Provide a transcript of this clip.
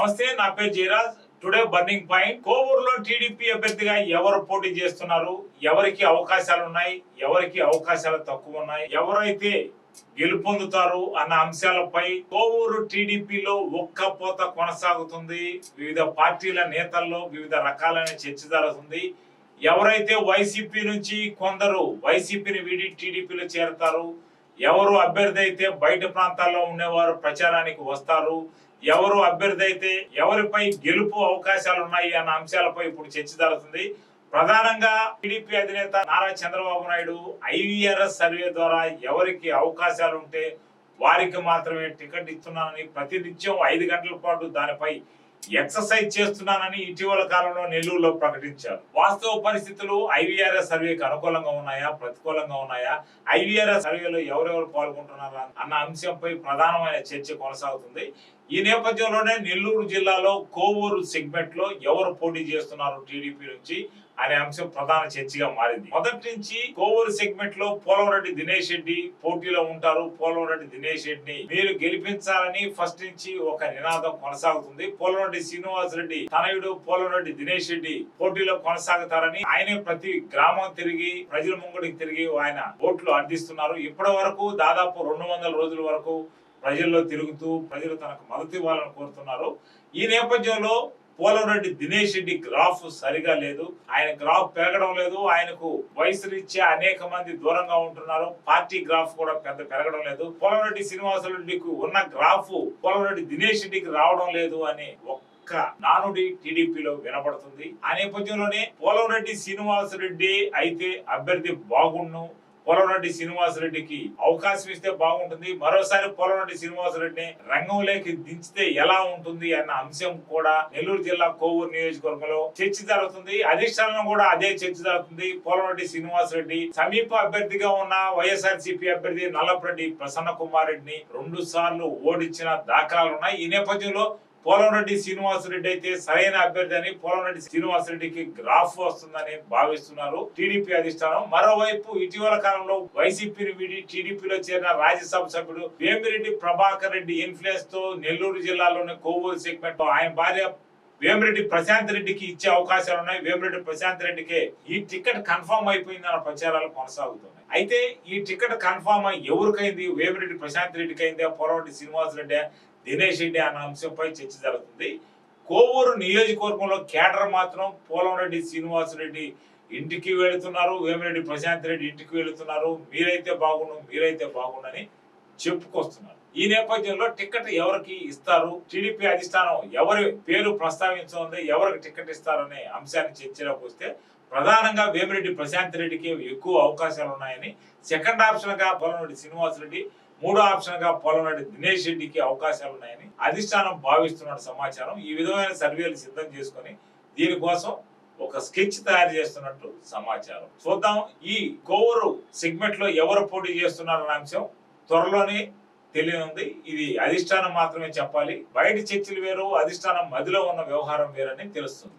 నమస్తే నా పేరు జయరాజ్. టుడే బర్నింగ్ పాయింట్ కోవూరులో టీడీపీ అభ్యర్థిగా ఎవరు పోటీ చేస్తున్నారు? ఎవరికి అవకాశాలు ఉన్నాయి ఎవరికి అవకాశాలు తక్కువ ఉన్నాయి ఎవరైతే గెలుపొందుతారు అన్న అంశాలపై కోవూరు టీడీపీలో ఒక్క పోత కొనసాగుతుంది. వివిధ పార్టీల నేతల్లో వివిధ రకాలైన చర్చ జరుగుతుంది. ఎవరైతే వైసీపీ నుంచి కొందరు వైసీపీని వీడి టీడీపీలో చేరతారు ఎవరు అభ్యర్థి అయితే బయట ప్రాంతాల్లో ఉండేవారు ప్రచారానికి వస్తారు ఎవరు అభ్యర్థి అయితే ఎవరిపై గెలుపు అవకాశాలు ఉన్నాయి అన్న అంశాలపై ఇప్పుడు చర్చ జరుగుతుంది. ప్రధానంగా టీడీపీ అధినేత నారా చంద్రబాబు నాయుడు ఐవీఆర్ఎస్ సర్వే ద్వారా ఎవరికి అవకాశాలు ఉంటే వారికి మాత్రమే టికెట్ ఇస్తున్నానని ప్రతినిత్యం ఐదు గంటల పాటు దానిపై ఎక్సర్సైజ్ చేస్తున్నానని ఇటీవల కాలంలో నెల్లూరులో ప్రకటించారు. వాస్తవ పరిస్థితులు ఐవీఆర్ఎస్ సర్వేకి అనుకూలంగా ఉన్నాయా? ప్రతికూలంగా ఉన్నాయా? ఐవీఆర్ఎస్ సర్వేలో ఎవరెవరు పాల్గొంటున్నారా? అన్న అంశంపై ప్రధానమైన చర్చ కొనసాగుతుంది. ఈ నేపథ్యంలోనే నెల్లూరు జిల్లాలో కోవూరు సెగ్మెంట్లో ఎవరు పోటీ చేస్తున్నారు టీడీపీ నుంచి అనే అంశం ప్రధాన చర్చగా మారింది. మొదటి నుంచి కోవూరు సెగ్మెంట్లో పోలవరెడ్డి దినేష్ రెడ్డి పోటీలో ఉంటారు. పోలవరెడ్డి దినేష్ రెడ్డిని మీరు గెలిపించాలని ఫస్ట్ నుంచి ఒక నినాదం కొనసాగుతుంది. పోలవరెడ్డి శ్రీనివాస్ రెడ్డి తనయుడు పోలవరెడ్డి దినేష్ రెడ్డి పోటీలో కొనసాగుతారని ఆయనే ప్రతి గ్రామం తిరిగి ప్రజల ముంగడికి తిరిగి ఆయన ఓట్లు అర్థిస్తున్నారు. ఇప్పటి వరకు దాదాపు రెండు వందల రోజుల వరకు ప్రజల్లో తిరుగుతూ ప్రజలు తనకు మద్దతు ఇవ్వాలని కోరుతున్నారు. ఈ నేపథ్యంలో పోలవరెడ్డి దినేష్ రెడ్డి గ్రాఫ్ సరిగా లేదు. ఆయన గ్రాఫ్ పెరగడం లేదు. ఆయనకు వయసు రీత్యా అనేక మంది దూరంగా ఉంటున్నారు. పార్టీ గ్రాఫ్ కూడా పెద్ద పెరగడం లేదు. పోలవరెడ్డి శ్రీనివాసరెడ్డికి ఉన్న గ్రాఫ్ పోలవరెడ్డి దినేష్ రెడ్డికి రావడం లేదు అని ఒక్క నానుడి టీడీపీలో వినపడుతుంది. ఆ నేపథ్యంలోనే పోలవరెడ్డి శ్రీనివాసరెడ్డి అయితే అభ్యర్థి బాగుండు. పోలవరెడ్డి శ్రీనివాసరెడ్డికి అవకాశం ఇస్తే బాగుంటుంది. మరోసారి పోలవరెడ్డి శ్రీనివాసరెడ్డిని రంగంలోకి దించితే ఎలా ఉంటుంది అన్న అంశం కూడా నెల్లూరు జిల్లా కోవూరు నియోజకవర్గంలో చర్చ జరుగుతుంది. అధిష్టానం కూడా అదే చర్చ జరుగుతుంది. పోలవరెడ్డి శ్రీనివాసరెడ్డి సమీప అభ్యర్థిగా ఉన్న వైఎస్ఆర్ అభ్యర్థి నల్లపరెడ్డి ప్రసన్న కుమార్ రెడ్డిని రెండు సార్లు ఓడించిన దాఖలాలున్నాయి. ఈ నేపథ్యంలో పోలంరెడ్డి శ్రీనివాసరెడ్డి అయితే సరైన అభ్యర్థి అని పోలంరెడ్డి శ్రీనివాసరెడ్డికి గ్రాఫ్ వస్తుందని భావిస్తున్నారు. టీడీపీ అధిష్టానం. మరోవైపు ఇటీవల కాలంలో వైసీపీని వీడి టీడీపీలో చేరిన రాజ్యసభ సభ్యుడు వేమిరెడ్డి ప్రభాకర్ రెడ్డి ఇన్ఫ్లుయెన్స్తో నెల్లూరు జిల్లాలోని కోవూరు సెగ్మెంట్ ఆయన భార్య వేమిరెడ్డి ప్రశాంత్ రెడ్డికి ఇచ్చే అవకాశాలు ఉన్నాయి వేమిరెడ్డి ప్రశాంత్ రెడ్డికి ఈ టికెట్ కన్ఫర్మ్ అయిపోయిందన్న ప్రచారాలు కొనసాగుతున్నాయి. అయితే ఈ టికెట్ కన్ఫర్మ్ ఎవరికైంది? వేమిరెడ్డి ప్రశాంత్ రెడ్డికి అయిందా పోలవరెడ్డి శ్రీనివాస్ రెడ్డి దినేష్ రెడ్డి అన్న అంశంపై చర్చ జరుగుతుంది. కోవూరు నియోజకవర్గంలో కేడర్ మాత్రం పోలంరెడ్డి శ్రీనివాస్ రెడ్డి ఇంటికి వెళుతున్నారు. వేమిరెడ్డి ప్రశాంత్ రెడ్డి ఇంటికి వెళుతున్నారు. మీరైతే బాగుండు మీరైతే బాగుండని చెప్పుకొస్తున్నారు. ఈ నేపథ్యంలో టికెట్ ఎవరికి ఇస్తారు? టీడీపీ అధిష్టానం ఎవరి పేరు ప్రస్తావించుంది ఎవరికి టికెట్ ఇస్తారనే అంశాన్ని చర్చలోకి వస్తే ప్రధానంగా వేమిరెడ్డి ప్రశాంత్ రెడ్డికి ఎక్కువ అవకాశాలు ఉన్నాయని సెకండ్ ఆప్షన్గా శ్రీనివాస్ రెడ్డి మూడో ఆప్షన్గా దినేష్ రెడ్డికి అవకాశాలు ఉన్నాయని అధిష్టానం భావిస్తున్న సమాచారం. ఈ విధమైన సర్వేలు సిద్ధం చేసుకొని దీనికోసం ఒక స్కెచ్ తయారు చేస్తున్నట్టు సమాచారం. చూద్దాం ఈ కోవరు సెగ్మెంట్లో ఎవరు పోటీ చేస్తున్నారన్న అంశం త్వరలోనే తెలియనుంది. ఇది అధిష్టానం మాత్రమే చెప్పాలి. బయట చర్చలు వేరు అధిష్టానం మదిలో ఉన్న వ్యవహారం వేరని తెలుస్తుంది.